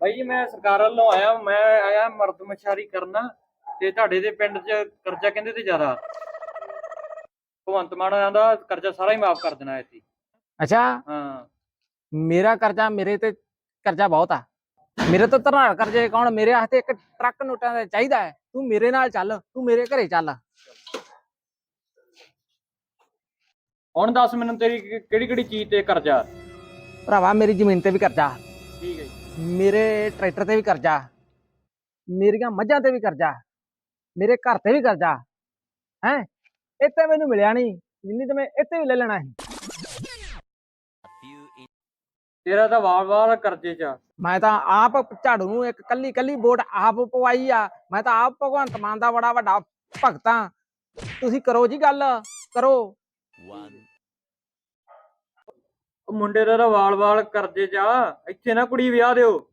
ਜੀ ਮੈਂ ਸਰਕਾਰ ਵੱਲੋਂ ਆਇਆ ਮੈਂ ਆਇਆ ਮਰਦਮਸ਼ਾਰੀ ਕਰਨਾ ਤੇ ਤੁਹਾਡੇ ਦੇ ਪਿੰਡ 'ਚ ਕਰਜ਼ਾ ਕਹਿੰਦੇ ਤੇ ਜ਼ਿਆਦਾ। ਭਗਵੰਤ ਮਾਨ ਆਂਦਾ ਕਰਜ਼ਾ ਸਾਰਾ ਹੀ ਮਾਫ ਕਰ ਦੇਣਾ ਐਤੀ ਅੱਛਾ? ਹਾਂ। ਮੇਰਾ ਕਰਜ਼ਾ ਮੇਰੇ ਤੇ ਕਰਜ਼ਾ ਬਹੁਤ ਆ। ਮੇਰੇ ਤੋਂ ਧਰਨਾੜ ਕਰਜ਼ੇ ਕੌਣ? ਮੇਰੇ ਹੱਥੇ ਇੱਕ ਟਰੱਕ ਨੋਟਾਂ ਦਾ ਚਾਹੀਦਾ ਹੈ। ਤੂੰ ਮੇਰੇ ਨਾਲ ਚੱਲ ਤੂੰ ਮੇਰੇ ਘਰੇ ਚੱਲ। ਹੁਣ ਦੱਸ ਮੈਨੂੰ ਤੇਰੀ ਕਿਹੜੀ ਕਿਹੜੀ ਚੀਜ਼ ਤੇ ਕਰਜ਼ਾ? ਭਰਾਵਾ ਮੇਰੀ ਜ਼ਮੀਨ ਤੇ ਵੀ ਕਰਜ਼ਾ। ਮੇਰੇ ਟਰੈਕਟਰ ਤੇ ਵੀ ਕਰਜ਼ਾ ਮੇਰੀਆਂ ਮੱਝਾਂ ਤੇ ਵੀ ਕਰਜ਼ਾ ਮੇਰੇ ਘਰ ਤੇ ਵੀ ਕਰਜ਼ਾ ਹੈ? ਇੱਥੇ ਮੈਨੂੰ ਮਿਲਿਆ ਨਹੀਂ ਜਿੰਨੀ ਤੇ ਮੈਂ ਇੱਥੇ ਵੀ ਲੈ ਲੈਣਾ ਸੀ। ਤੇਰਾ ਤਾਂ ਵਾਰ-ਵਾਰ ਕਰਜ਼ੇ 'ਚ। ਮੈਂ ਤਾਂ ਆਪ ਝਾੜੂ ਨੂੰ ਇੱਕ ਕੱਲੀ ਕੱਲੀ ਵੋਟ ਆਪ ਪਵਾਈ ਆ। ਮੈਂ ਤਾਂ ਆਪ ਭਗਵੰਤ ਮਾਨ ਦਾ ਬੜਾ ਵੱਡਾ ਭਗਤਾਂ। ਤੁਸੀਂ ਕਰੋ ਜੀ ਗੱਲ ਕਰੋ। ਮੁੰਡੇ ਦਾ ਵਾਲ-ਵਾਲ ਕਰਦੇ ਜਾ ਇੱਥੇ ਨਾ ਕੁੜੀ ਵਿਆਹ ਦਿਓ।